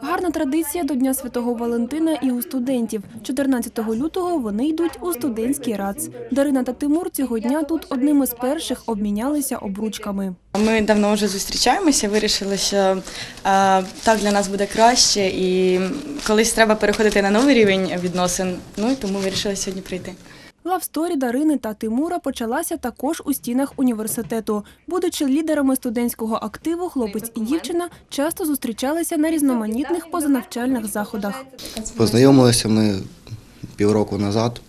Гарна традиція до Дня Святого Валентина і у студентів. 14 лютого вони йдуть у студентський рац. Дарина та Тимур цього дня тут одними з перших обмінялися обручками. Ми давно вже зустрічаємося, вирішили, що е, так для нас буде краще, і колись треба переходити на новий рівень відносин. Ну і тому вирішили сьогодні прийти. Лавсторі Дарини та Тимура почалася також у стінах університету. Будучи лідерами студентського активу, хлопець і дівчина часто зустрічалися на різноманітних позанавчальних заходах. Познайомилися ми півроку назад.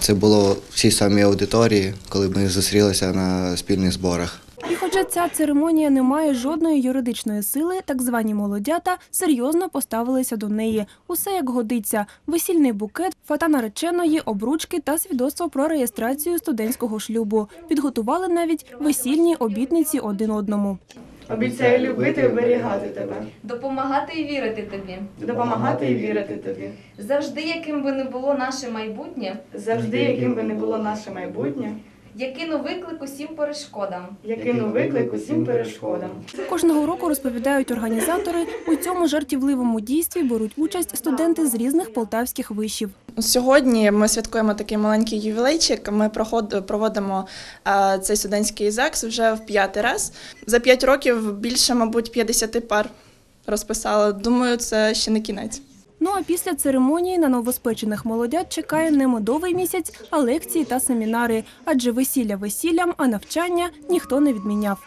Це було в цій самій аудиторії, коли ми зустрілися на спільних зборах. І хоча ця церемонія не має жодної юридичної сили, так звані молодята серйозно поставилися до неї. Усе як годиться: весільний букет, фата нареченої, обручки та свідоцтво про реєстрацію студентського шлюбу. Підготували навіть весільні обітниці один одному. Обіцяю любити і оберігати тебе, допомагати і вірити тобі. допомагати і вірити тобі. Завжди, яким би не було наше майбутнє, Завжди, яким би не було наше майбутнє, я кину виклик усім перешкодам. я кину виклик усім перешкодам. Кожного року розповідають організатори. У цьому жартівливому дійстві беруть участь студенти з різних полтавських вишів. Сьогодні ми святкуємо такий маленький ювілейчик. Ми проводимо е, цей студентський ЗЕКС вже в п'ятий раз. За п'ять років більше, мабуть, 50 пар розписала. Думаю, це ще не кінець. Ну а після церемонії на новоспечених молодят чекає не медовий місяць, а лекції та семінари. Адже весілля весіллям, а навчання ніхто не відміняв.